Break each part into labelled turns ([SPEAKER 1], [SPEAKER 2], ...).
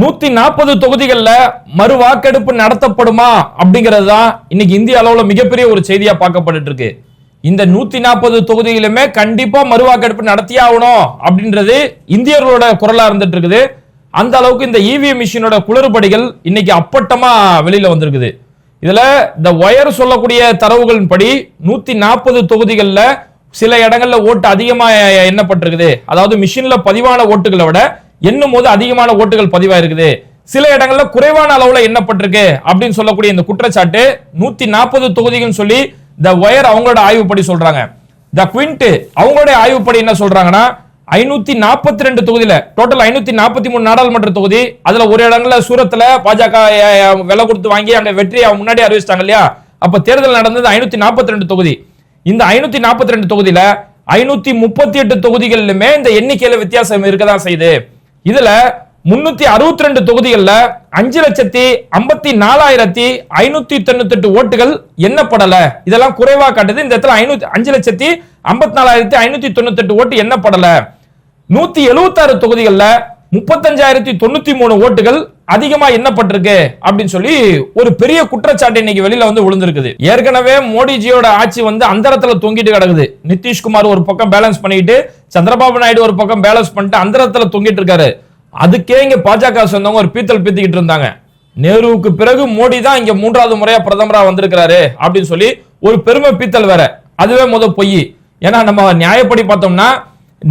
[SPEAKER 1] நூத்தி நாற்பது தொகுதிகளில் மறு வாக்கெடுப்பு நடத்தப்படுமா அப்படிங்கிறது தான் இன்னைக்கு இந்திய அளவில் மிகப்பெரிய ஒரு செய்தியா பார்க்கப்பட்டு இருக்கு. இந்த நூத்தி நாற்பது தொகுதியிலுமே கண்டிப்பா மறு வாக்கெடுப்பு நடத்தியாகணும் அப்படின்றது இந்தியர்களோட குரலா இருந்துட்டு இருக்குது. அந்த அளவுக்கு இந்த இவிஎம் மிஷினோட குளறுபடிகள் இன்னைக்கு அப்பட்டமா வெளியில வந்திருக்குது. இதுல இந்த ஒயர் சொல்லக்கூடிய தரவுகளின் படி நூத்தி நாற்பது தொகுதிகளில் சில இடங்கள்ல ஓட்டு அதிகமா எண்ணப்பட்டிருக்குது. அதாவது மிஷின்ல பதிவான ஓட்டுகளை விட எண்ணும் போது அதிகமான ஓட்டுகள் பதிவாயிருக்குது. சில இடங்கள்ல குறைவான அளவுல எண்ணப்பட்டிருக்கு அப்படின்னு சொல்லக்கூடிய இந்த குற்றச்சாட்டு நூத்தி நாற்பது தொகுதிகள் சொல்லி த ஒயர் அவங்களோட ஆய்வுப்படி சொல்றாங்க. த குவிண்ட் அவங்களுடைய ஆய்வுப்படி என்ன சொல்றாங்கன்னா ஐநூத்தி நாற்பத்தி ரெண்டு தொகுதியில டோட்டல் ஐநூத்தி நாற்பத்தி மூணு நாடாளுமன்ற தொகுதி அதுல ஒரு இடங்கள்ல சூரத்துல பாஜக விலை கொடுத்து வாங்கி அங்க வெற்றியை அவங்க முன்னாடி அறிவிச்சிட்டாங்க இல்லையா? அப்ப தேர்தல் நடந்தது ஐநூத்தி நாற்பத்தி ரெண்டு தொகுதி. இந்த ஐநூத்தி நாற்பத்தி ரெண்டு தொகுதியில ஐநூத்தி முப்பத்தி எட்டு தொகுதிகளிலுமே இந்த எண்ணிக்கையில வித்தியாசம் இருக்கதான் செய்யுது. இதுல முன்னூத்தி அறுபத்தி ரெண்டு தொகுதிகளில் அஞ்சு லட்சத்தி ஐம்பத்தி நாலாயிரத்தி ஐநூத்தி தொண்ணூத்தி எட்டு ஓட்டுகள் எண்ணப்படல. இதெல்லாம் குறைவா காட்டுது. இந்த இடத்துல ஐநூத்தி அஞ்சு லட்சத்தி ஐம்பத்தி நாலாயிரத்தி ஐநூத்தி தொண்ணூத்தி எட்டு ஓட்டு எண்ணப்படல. நூத்தி எழுபத்தாறு தொகுதிகளில் முப்பத்தஞ்சாயிரத்தி தொண்ணூத்தி மூணு ஓட்டுகள் அதிகமா எண்ணப்பட்டிருக்கு அப்படின்னு சொல்லி ஒரு பெரிய குற்றச்சாட்டு இன்னைக்கு வெளியில வந்து விழுந்திருக்குது. ஏற்கனவே மோடிஜியோட ஆட்சி வந்து அந்தரத்துல தொங்கிட்டு கிடக்குது. நிதிஷ்குமார் ஒரு பக்கம் பேலன்ஸ் பண்ணிட்டு சந்திரபாபு நாயுடு ஒரு பக்கம் பேலன்ஸ் பண்ணிட்டு அந்தரத்துல தொங்கிட்டு இருக்காரு. அதுக்கே இங்க பாஜக சொந்தவங்க ஒரு பீத்தல் பீத்திக்கிட்டு இருந்தாங்க. நேருவுக்கு பிறகு மோடி தான் இங்க மூன்றாவது முறையா பிரதமரா வந்திருக்கிறாரு அப்படின்னு சொல்லி ஒரு பெருமை பீத்தல் வேற. அதுவே முத பொய். ஏன்னா நம்ம நியாயப்படி பார்த்தோம்னா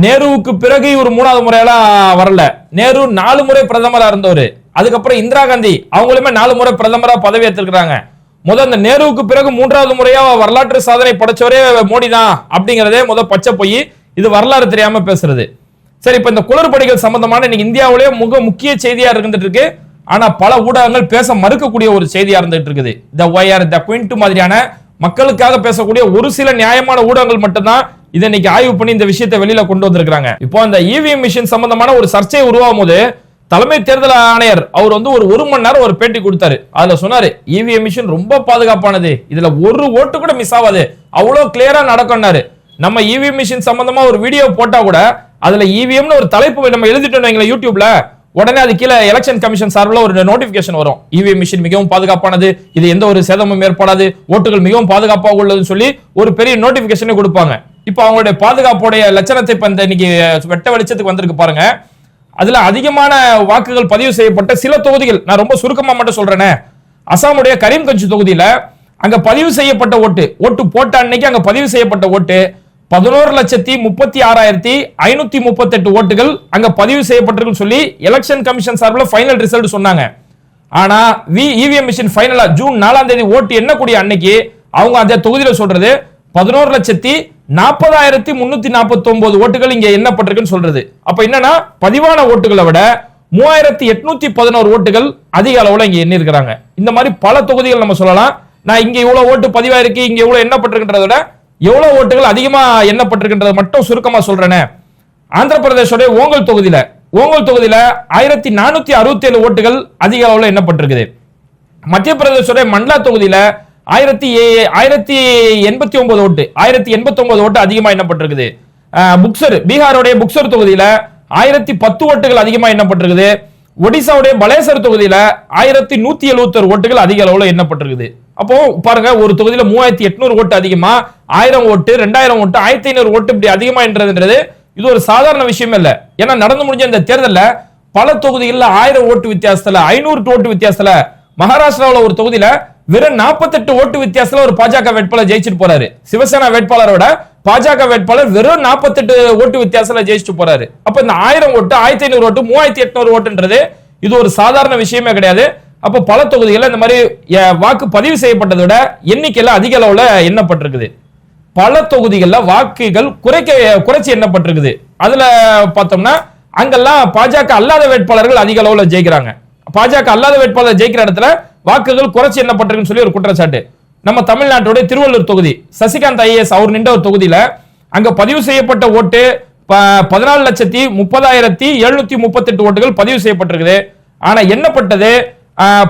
[SPEAKER 1] நேருவுக்கு பிறகு இவர் மூணாவது முறையெல்லாம் வரல. நேரு நாலு முறை பிரதமரா இருந்தவர். அதுக்கப்புறம் இந்திரா காந்தி அவங்களுமே நாலு முறை பிரதமரா பதவி ஏற்றிருக்கிறாங்க முதல் இந்த நேருவுக்கு பிறகு மூன்றாவது முறையா வரலாற்று சாதனை படைச்சவரே மோடி தான் அப்படிங்கிறதே முதல் பச்சை பொய். இது வரலாறு தெரியாம பேசுறது. சரி இப்ப இந்த குளறுபடிகள் சம்பந்தமான இன்னைக்கு இந்தியாவிலேயே முக முக்கிய செய்தியா இருந்துட்டு இருக்கு. ஆனா பல ஊடகங்கள் பேச மறுக்கக்கூடிய ஒரு செய்தியா இருந்துட்டு இருக்குது. த ஒயர் த குவிண்ட் மாதிரியான மக்களுக்காக பேசக்கூடிய ஒரு சில நியாயமான ஊடகங்கள் மட்டும்தான் இதை இன்னைக்கு ஆய்வு பண்ணி இந்த விஷயத்தை வெளியில கொண்டு வந்திருக்காங்க இப்போ அந்த இவிஎம் மிஷின் சம்பந்தமான ஒரு சர்ச்சை உருவாகும் போது தலைமை தேர்தல் ஆணையர் அவர் வந்து ஒரு ஒரு மணி நேரம் ஒரு பேட்டி கொடுத்தாரு. அதுல சொன்னாரு இவிஎம் மிஷின் ரொம்ப பாதுகாப்பானது. இதுல ஒரு ஓட்டு கூட மிஸ் ஆகாது. அவ்வளவு கிளியரா நடக்கும்னாரு. நம்ம இவிஎம் மிஷின் சம்பந்தமா ஒரு வீடியோ போட்டா கூட அதுல இவிஎம்னு ஒரு தலைப்பு நம்ம எழுதிட்டோம் வைங்களேன் யூடியூப்ல உடனே அது கீழே எலெக்ஷன் கமிஷன் சார்பில் ஒரு நோட்டிபிகேஷன் வரும். இவிஎம் மிஷின் மிகவும் பாதுகாப்பானது. இது எந்த ஒரு சேதமும் ஏற்படாது. ஓட்டுகள் மிகவும் பாதுகாப்பாக உள்ளதுன்னு சொல்லி ஒரு பெரிய நோட்டிபிகேஷனே கொடுப்பாங்க. இப்போ அவங்களுடைய பாதுகாப்புடைய லட்சணத்தை இப்போ இந்த இன்னைக்கு வெட்ட வெளிச்சத்துக்கு வந்திருக்கு பாருங்க. அதுல அதிகமான வாக்குகள் பதிவு செய்யப்பட்ட சில தொகுதிகள் நான் ரொம்ப சுருக்கமா மட்டும் சொல்றேனே. அசாமுடைய கரீம்கஞ்ச் தொகுதியில அங்க பதிவு செய்யப்பட்ட ஓட்டு ஓட்டு போட்ட அன்னைக்கு அங்க பதிவு செய்யப்பட்ட ஓட்டு பதினோரு லட்சத்தி முப்பத்தி ஆறாயிரத்தி ஐநூத்தி முப்பத்தெட்டு ஓட்டுகள் அங்க பதிவு செய்யப்பட்டிருக்குன்னு சொல்லி எலெக்ஷன் கமிஷன் சார்பில் ஃபைனல் ரிசல்ட் சொன்னாங்க. ஆனா வி இவிஎம் மிஷின் ஃபைனலா ஜூன் நாலாம் தேதி ஓட்டு கூடிய அன்னைக்கு அவங்க அந்த தொகுதியில் சொல்றது பதினோரு லட்சத்தி நாற்பதாயிரத்தி முன்னூத்தி நாற்பத்தி ஒன்பது ஓட்டுகள் இங்க எண்ணப்பட்டிருக்குன்னு சொல்றது. அப்ப என்னன்னா பதிவான ஓட்டுகளை விட மூவாயிரத்தி எட்நூத்தி பதினோரு ஓட்டுகள் அதிக அளவுல இங்க எண்ணிருக்கிறாங்க இந்த மாதிரி பல தொகுதிகள் நம்ம சொல்லலாம். நான் இங்க இவ்வளவு ஓட்டு பதிவாயிருக்கு இங்க இவ்வளவு எண்ணப்பட்டிருக்கின்றத விட எவ்வளவு ஓட்டுகள் அதிகமா எண்ணப்பட்டிருக்கின்றத மட்டும் சுருக்கமா சொல்றேனே. ஆந்திர பிரதேசோடைய ஓங்கல் தொகுதியில ஓங்கல் தொகுதியில ஆயிரத்தி நானூத்தி அறுபத்தி ஏழு ஓட்டுகள் அதிக அளவுல எண்ணப்பட்டிருக்குது. மத்திய பிரதேசோடைய மண்டலா தொகுதியில ஆயிரத்தி ஏ- ஆயிரத்தி எண்பத்தி ஒன்பது ஓட்டு ஆயிரத்தி எண்பத்தி ஒன்பது ஓட்டு அதிகமா எண்ணப்பட்டிருக்குது. அஹ், புக்சர் பீகாருடைய புக்சர் தொகுதியில ஆயிரத்தி பத்து ஓட்டுகள் அதிகமா எண்ணப்பட்டிருக்குது. ஒடிசாவுடைய பலேசர் தொகுதியில ஆயிரத்தி நூத்தி எழுபத்தொரு ஓட்டுகள் அதிக அளவுல எண்ணப்பட்டிருக்குது. அப்போ பாருங்க ஒரு தொகுதியில மூவாயிரத்தி எட்நூறு ஓட்டு அதிகமா ஆயிரம் ஓட்டு ரெண்டாயிரம் ஓட்டு ஆயிரத்தி ஐநூறு ஓட்டு இப்படி அதிகமா என்றதுன்றது இது ஒரு சாதாரண விஷயம் இல்ல. ஏன்னா நடந்து முடிஞ்ச இந்த தேர்தலில் பல தொகுதிகளில் ஆயிரம் ஓட்டு வித்தியாசத்துல ஐநூறு ஓட்டு வித்தியாசத்துல மகாராஷ்டிராவில் ஒரு தொகுதியில வெறும் 48 ஓட்டு வித்தியாசத்துல ஒரு பாஜக வேட்பாளர் ஜெயிச்சுட்டு போறாரு. சிவசேனா வேட்பாளரோட பாஜக வேட்பாளர் வெறும் 48 ஓட்டு வித்தியாசத்துல ஜெயிச்சுட்டு போறாரு. அப்ப இந்த ஆயிரம் ஓட்டு ஆயிரத்தி ஐநூறு ஓட்டு மூவாயிரத்தி எட்நூறு ஓட்டுன்றது இது ஒரு சாதாரண விஷயமே கிடையாது. அப்ப பல தொகுதிகளில் இந்த மாதிரி வாக்கு பதிவு செய்யப்பட்டதை விட எண்ணிக்கையில அதிக அளவுல எண்ணப்பட்டிருக்குது. பல தொகுதிகளில் வாக்குகள் குறைக்க குறைச்சி எண்ணப்பட்டிருக்குது. அதுல பார்த்தோம்னா அங்கெல்லாம் பாஜக அல்லாத வேட்பாளர்கள் அதிக அளவுல ஜெயிக்கிறாங்க. பாஜக அல்லாத வேட்பாளர் ஜெயிக்கிற இடத்துல வாக்குகள் குறைச்சி எண்ணப்பட்டிருக்குன்னு சொல்லி ஒரு குற்றச்சாட்டு. நம்ம தமிழ்நாட்டுடைய திருவள்ளூர் தொகுதி சசிகாந்த் ஐஏஎஸ் அவர் நின்ற ஒரு தொகுதியில அங்க பதிவு செய்யப்பட்ட ஓட்டு ப- பதினாலு லட்சத்தி முப்பதாயிரத்தி எழுநூத்தி முப்பத்தெட்டு ஓட்டுகள் பதிவு செய்யப்பட்டிருக்குது. ஆனா எண்ணப்பட்டது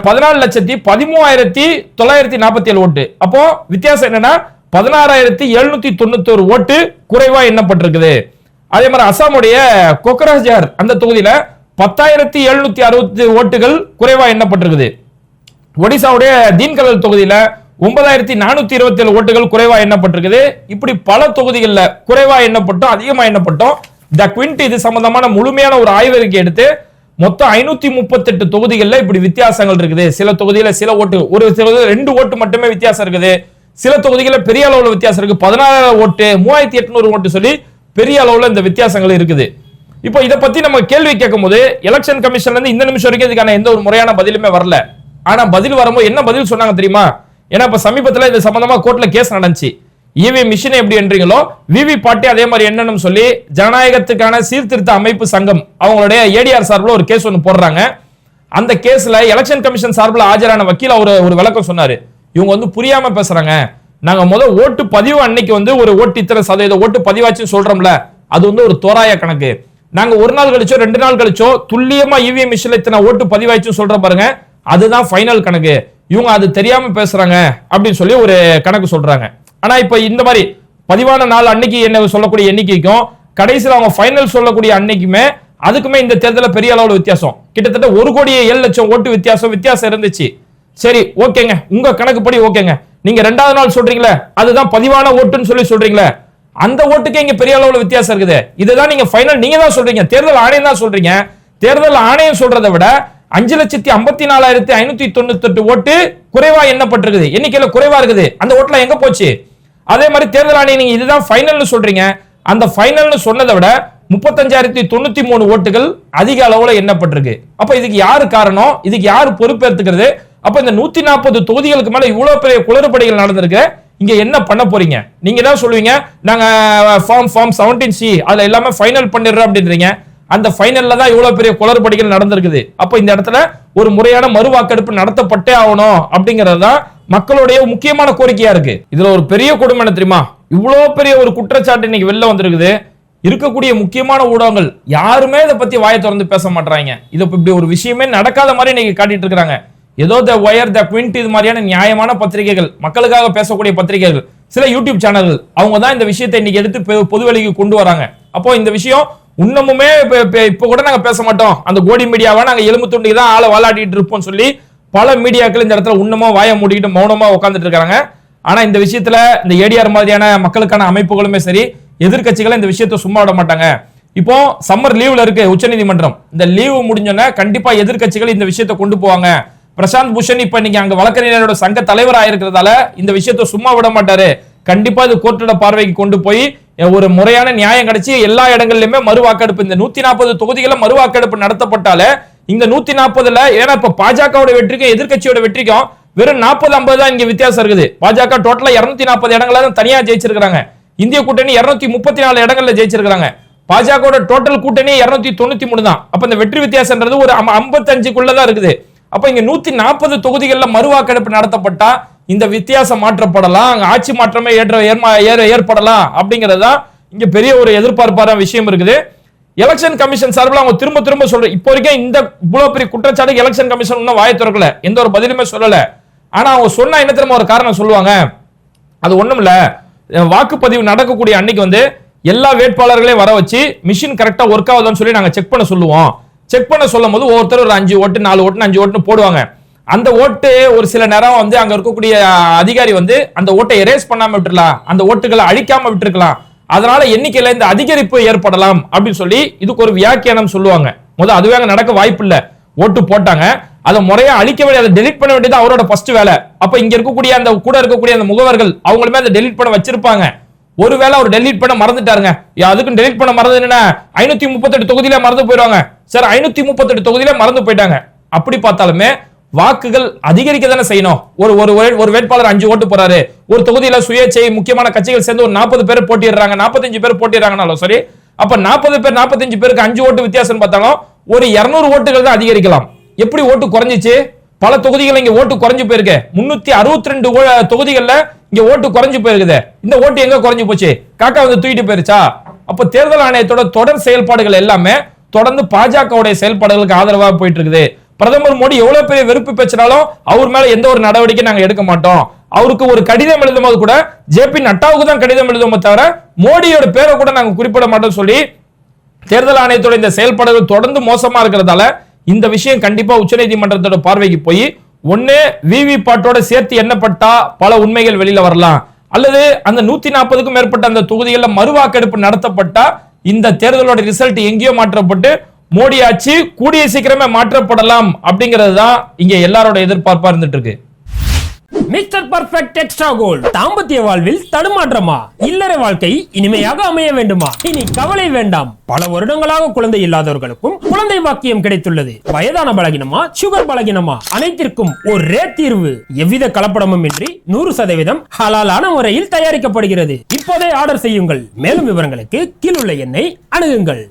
[SPEAKER 1] பதினாலு லட்சத்தி பதிமூவாயிரத்தி தொள்ளாயிரத்தி நாற்பத்தி ஏழு ஓட்டு. அப்போ வித்தியாசம் என்னன்னா பதினாறாயிரத்தி எழுநூத்தி தொண்ணூத்தோரு ஓட்டு குறைவா எண்ணப்பட்டிருக்குது. அதே மாதிரி அசாமுடைய கொக்கராஜார் அந்த தொகுதியில பத்தாயிரத்தி எழுநூத்தி அறுபத்தி ஓட்டுகள் குறைவா எண்ணப்பட்டிருக்குது. ஒடிசாவுடைய தீன்கலல் தொகுதியில ஒன்பதாயிரத்தி நானூத்தி இருபத்தி ஏழு ஓட்டுகள் குறைவா எண்ணப்பட்டிருக்குது. இப்படி பல தொகுதிகளில் குறைவா எண்ணப்பட்டோம் அதிகமா எண்ணப்பட்டோம். த குவிண்ட் இது சம்பந்தமான முழுமையான ஒரு ஆய்வறிக்கை எடுத்து மொத்தம் ஐநூத்தி முப்பத்தெட்டு தொகுதிகளில் இப்படி வித்தியாசங்கள் இருக்குது. சில தொகுதியில சில ஓட்டு ஒரு சில ரெண்டு ஓட்டு மட்டுமே வித்தியாசம் இருக்குது. சில தொகுதிகளில் பெரிய அளவில் வித்தியாசம் இருக்கு. பதினாறாயிரம் ஓட்டு மூவாயிரத்தி எட்நூறு ஓட்டு சொல்லி பெரிய அளவில் இந்த வித்தியாசங்கள் இருக்குது. இப்போ இதை பத்தி நம்ம கேள்வி கேட்கும்போது எலெக்ஷன் கமிஷன்ல இருந்து இந்த நிமிஷம் வரைக்கும் இதுக்கான எந்த ஒரு முறையான பதிலுமே வரல. ஆனா பதில் வரும்போது என்ன பதில் சொன்னாங்க தெரியுமா? ஏன்னா இப்ப சமீபத்துல இது சம்பந்தமா கோர்ட்ல கேஸ் நடந்துச்சு. இவி மிஷின் எப்படி என்றீங்களோ விவி பாட்டி அதே மாதிரி என்னன்னு சொல்லி ஜனநாயகத்துக்கான சீர்திருத்த அமைப்பு சங்கம் அவங்களுடைய ஏடிஆர் சார்பில் ஒரு கேஸ் ஒன்று போடுறாங்க. அந்த கேஸ்ல எலெக்ஷன் கமிஷன் சார்பில் ஆஜரான வக்கீல் அவர் ஒரு விளக்கம் சொன்னாரு. இவங்க வந்து புரியாம பேசுறாங்க. நாங்க முதல் ஓட்டு பதிவு அன்னைக்கு வந்து ஒரு ஓட்டு இத்தனை சதவீத ஓட்டு பதிவாச்சுன்னு சொல்றோம்ல அது வந்து ஒரு தோராய கணக்கு. நாங்க ஒரு நாள் கழிச்சோ ரெண்டு நாள் கழிச்சோ துல்லியமா இவிஎம் மிஷின்ல இத்தனை ஓட்டு பதிவாச்சுன்னு சொல்ற பாருங்க. அதுதான் ஃபைனல் கணக்கு. இவங்க அது தெரியாம பேசுறாங்க அப்படின்னு சொல்லி ஒரு கணக்கு சொல்றாங்க. ஆனா இப்ப இந்த மாதிரி பதிவான நாள் அன்னைக்கு என்ன சொல்லக்கூடிய எண்ணிக்கைக்கும் கடைசியில் அவங்க ஃபைனல் சொல்லக்கூடிய அன்னைக்குமே அதுக்குமே இந்த தேர்தலில் பெரிய அளவில் வித்தியாசம். கிட்டத்தட்ட ஒரு கோடி ஏழு லட்சம் ஓட்டு வித்தியாசம் வித்தியாசம் இருந்துச்சு. சரி ஓகேங்க. உங்க கணக்குப்படி ஓகேங்க. நீங்க ரெண்டாவது நாள் சொல்றீங்களே அதுதான் பதிவான ஓட்டுன்னு சொல்லி சொல்றீங்களே. அந்த ஓட்டுக்கு இங்க பெரிய அளவில் வித்தியாசம் இருக்குது. இதுதான் நீங்க ஃபைனல் நீங்க தான் சொல்றீங்க. தேர்தல் ஆணையம் தான் சொல்றீங்க. தேர்தல் ஆணையம் சொல்றதை விட அஞ்சு லட்சத்தி ஐம்பத்தி நாலாயிரத்தி ஐநூத்தி தொண்ணூத்தி எட்டு ஓட்டு குறைவா எண்ணப்பட்டிருக்குது. எண்ணிக்கையில குறைவா இருக்குது. அந்த ஓட்டுல எங்க போச்சு? அதே மாதிரி தேர்தல் ஆணையம் நீங்க இதுதான் ஃபைனல்னு சொல்றீங்க. அந்த ஃபைனல்னு சொன்னதை விட முப்பத்தஞ்சாயிரத்தி தொண்ணூத்தி மூணு ஓட்டுகள் அதிக அளவுல எண்ணப்பட்டிருக்கு. அப்ப இதுக்கு யாரு காரணம்? இதுக்கு யாரு பொறுப்பேற்றுக்கிறது அப்ப இந்த நூத்தி நாற்பது தொகுதிகளுக்கு மேல இவ்வளவு பெரிய குளறுபடிகள் நடந்திருக்கு. இங்க என்ன பண்ண போறீங்க? நீங்க தான் சொல்லுவீங்க? நாங்க ஃபார்ம் ஃபார்ம் செவன்டீன் சி அதுல எல்லாமே ஃபைனல் பண்ணிடுறோம் அப்படின்றீங்க. அந்த ஃபைனல்ல தான் இவ்வளவு பெரிய குளறுபடிகள் நடந்திருக்குது. அப்ப இந்த இடத்துல ஒரு முறையான மறுவாக்கெடுப்பு நடத்தப்பட்டே ஆகணும் அப்படிங்கிறது தான் மக்களுடைய முக்கியமான கோரிக்கையா இருக்கு. இதுல ஒரு பெரிய கொடுமை என்ன தெரியுமா? இவ்வளவு பெரிய ஒரு குற்றச்சாட்டு இன்னைக்கு வெளில வந்திருக்குது. இருக்கக்கூடிய முக்கியமான ஊடகங்கள் யாருமே இதை பத்தி வாயை திறந்து பேச மாட்டாங்க இது இப்படி ஒரு விஷயமே நடக்காத மாதிரி இன்னைக்கு காட்டிட்டு இருக்கிறாங்க ஏதோ த ஒயர் த குவிண்ட் இது மாதிரியான நியாயமான பத்திரிகைகள் மக்களுக்காக பேசக்கூடிய பத்திரிகைகள் சில யூடியூப் சேனல்கள் அவங்க தான் இந்த விஷயத்தை இன்னைக்கு எடுத்து பொதுவெளிக்கு கொண்டு வராங்க. அப்போ இந்த விஷயம் இன்னமுமே இப்ப கூட நாங்க பேச மாட்டோம். அந்த கோடி மீடியாவை நாங்க எலும்பு துண்டிக்கு தான் ஆளை வாலாட்டிட்டு இருப்போம் சொல்லி பல மீடியாக்கள் இந்த இடத்துல உன்னமா வாயை மூடிக்கிட்டு மௌனமா உட்காந்துட்டு இருக்காங்க. ஆனா இந்த விஷயத்துல இந்த ஏடிஆர் மாதிரியான மக்களுக்கான அமைப்புகளுமே சரி எதிர்க்கட்சிகளை இந்த விஷயத்தை சும்மா விட மாட்டாங்க. இப்போ சம்மர் லீவ்ல இருக்கு உச்சநீதிமன்றம். இந்த லீவு முடிஞ்சோன்னா கண்டிப்பா எதிர்க்கட்சிகள் இந்த விஷயத்தை கொண்டு போவாங்க. பிரசாந்த் பூஷன் இப்ப நீங்க அங்க வழக்கறிஞரோட சங்க தலைவராக இருக்கிறதால இந்த விஷயத்தை சும்மா விட மாட்டாரு. கண்டிப்பா இது கோர்ட்டோட பார்வைக்கு கொண்டு போய் ஒரு முறையான நியாயம் கிடைச்சி எல்லா இடங்கள்லயுமே மறு வாக்கெடுப்பு இந்த நூத்தி நாற்பது தொகுதிகளில் மறு வாக்கெடுப்பு நடத்தப்பட்டாலே இந்த நூத்தி நாற்பதுல ஏன்னா இப்ப பாஜகவோட வெற்றிக்கும் எதிர்க்கட்சியோட வெற்றிக்கும் வெறும் நாற்பது ஐம்பது தான் இங்க வித்தியாசம் இருக்குது. பாஜக டோட்டலா இருநூத்தி நாற்பது இடங்களா தான் தனியா ஜெயிச்சிருக்காங்க இந்திய கூட்டணி இருநூத்தி முப்பத்தி நாலு இடங்கள்ல ஜெயிச்சிருக்காங்க பாஜகவோட டோட்டல் கூட்டணி இருநூத்தி தொண்ணூத்தி மூணு தான். அப்ப இந்த வெற்றி வித்தியாசம்ன்றது ஒரு ஐம்பத்தஞ்சுக்குள்ளதான் இருக்குது. அப்ப இங்க நூத்தி நாற்பது தொகுதிகளில் மறுவாக்கெடுப்பு நடத்தப்பட்டா இந்த வித்தியாசம் மாற்றப்படலாம் அங்கே ஆட்சி மாற்றமே ஏற்ற ஏற்ப- ஏற- ஏற்படலாம் அப்படிங்கிறது தான் இங்கே பெரிய ஒரு எதிர்பார்ப்பான விஷயம் இருக்குது. எலெக்ஷன் கமிஷன் சார்பில் அவங்க திரும்ப திரும்ப சொல்ற இப்போ வரைக்கும் இந்த இவ்வளோ பெரிய குற்றச்சாட்டுக்கு எலெக்ஷன் கமிஷன் இன்னும் வாயை திறக்கல. எந்த ஒரு பதிலுமே சொல்லலை. ஆனால் அவங்க சொன்னா என்ன திரும்ப ஒரு காரணம் சொல்லுவாங்க? அது ஒன்றும் இல்லை. வாக்குப்பதிவு நடக்கக்கூடிய அன்னைக்கு வந்து எல்லா வேட்பாளர்களையும் வர வச்சு மிஷின் கரெக்டாக ஒர்க் ஆகுதுன்னு சொல்லி நாங்கள் செக் பண்ண சொல்லுவோம். செக் பண்ண சொல்லும் போது ஒவ்வொருத்தர் ஒரு அஞ்சு ஓட்டு நாலு ஓட்டுன்னு அஞ்சு ஓட்டுன்னு போடுவாங்க. அந்த ஓட்டு ஒரு சில நேரம் வந்து அங்க இருக்கக்கூடிய அதிகாரி வந்து அந்த ஓட்டை எரேஸ் பண்ணாம விட்டுருலாம் அந்த ஓட்டுகளை அழிக்காம விட்டுருக்கலாம். அதனால எண்ணிக்கையில இந்த அதிகரிப்பு ஏற்படலாம் அப்படின்னு சொல்லி இதுக்கு ஒரு வியாக்கியானம் சொல்லுவாங்க. முதல் அதுவே அங்க நடக்க வாய்ப்பு இல்ல ஓட்டு போட்டாங்க. அதை முறையா அழிக்க வேண்டிய அதை டெலிட் பண்ண வேண்டியது அவரோட ஃபர்ஸ்ட் வேலை. அப்ப இங்க இருக்கக்கூடிய அந்த கூட இருக்கக்கூடிய அந்த முகவர்கள் அவங்களுமே அதை டெலிட் பண்ண வச்சிருப்பாங்க. ஒருவேளை அவர் டெலிட் பண்ண மறந்துட்டாருங்க. அதுக்கு அதுக்கும் பண்ண மறந்து என்ன ஐநூத்தி முப்பத்தெட்டு தொகுதியில மறந்து போயிடுவாங்க சார் ஐநூத்தி முப்பத்தெட்டு தொகுதியில மறந்து போயிட்டாங்க. அப்படி பார்த்தாலுமே வாக்குகள் அதிகரிக்க தானே செய்யணும்? ஒரு ஒரு ஒரு- வேட்பாளர் அஞ்சு ஓட்டு போறாரு. ஒரு தொகுதியில சுயேட்சை முக்கியமான கட்சிகள் சேர்ந்து ஒரு நாற்பது பேர் போட்டிடுறாங்க நாற்பத்தஞ்சு பேர் போட்டிடுறாங்கனாலும் சரி அப்ப நாற்பது பேர் நாற்பத்தஞ்சு பேருக்கு அஞ்சு ஓட்டு வித்தியாசம் பார்த்தாலும் ஒரு இருநூறு ஓட்டுகள் தான் அதிகரிக்கலாம். எப்படி ஓட்டு குறைஞ்சிச்சு? பல தொகுதிகள் இங்க ஓட்டு குறைஞ்சு போயிருக்கு. முன்னூத்தி அறுபத்தி ரெண்டு தொகுதிகள்ல இங்க ஓட்டு குறைஞ்சு போயிருக்குது. இந்த ஓட்டு எங்க குறைஞ்சு போச்சு? காக்கா வந்து தூக்கிட்டு போயிருச்சா? அப்ப தேர்தல் ஆணையத்தோட தொடர் செயல்பாடுகள் எல்லாமே தொடர்ந்து பாஜகவுடைய செயல்பாடுகளுக்கு ஆதரவாக போயிட்டு இருக்குது. பிரதமர் மோடி எவ்வளவு பெரிய வெறுப்பு பேசினாலும் அவர் மேல எந்த ஒரு நடவடிக்கை நாங்க எடுக்க மாட்டோம். அவருக்கு ஒரு கடிதம் எழுதும் போது கூட ஜே பி நட்டாவுக்கு தான் கடிதம் எழுதுவோமே தவிர மோடியோட பேரை கூட நாங்க குறிப்பிட மாட்டோம் சொல்லி தேர்தல் ஆணையத்தோட இந்த செயல்பாடுகள் தொடர்ந்து மோசமா இருக்கிறதால இந்த விஷயம் கண்டிப்பா உச்சநீதிமன்றத்தோட பார்வைக்கு போய் ஒண்ணு விவி பாட்டோட சேர்த்து எண்ணப்பட்டா பல உண்மைகள் வெளியில வரலாம். அல்லது அந்த நூத்தி நாற்பதுக்கும் மேற்பட்ட அந்த தொகுதிகளில் மறுவாக்கெடுப்பு நடத்தப்பட்டா இந்த தேர்தலோட ரிசல்ட் எங்கேயோ மாற்றப்பட்டு மோடி ஆட்சி கூடிய சீக்கிரமே மாற்றப்படலாம் அப்படிங்கிறது தான் இங்க எல்லாரோட எதிர்பார்ப்பா இருந்துட்டு இருக்கு
[SPEAKER 2] மிஸ்டர் பர்ஃபெக்ட் எக்ஸ்ட்ரா கோல்ட். தாம்பத்திய வாழ்வில் தடுமாற்றமா? இல்லற வாழ்க்கை இனிமையாக அமைய வேண்டுமா? இனி கவலை வேண்டாம். பல வருடங்களாக குழந்தை இல்லாதவர்களுக்கும் குழந்தை வாக்கியம் கிடைத்துள்ளது. வயதான பலகினமா? சுகர் பலகினமா? அனைத்திற்கும் ஒரே தீர்வு. எவ்வித கலப்படமும் இன்றி நூறு சதவீதம் ஹலாலான முறையில் தயாரிக்கப்படுகிறது. இப்போதே ஆர்டர் செய்யுங்கள். மேலும் விவரங்களுக்கு கீழுள்ள எண்ணை அணுகுங்கள்.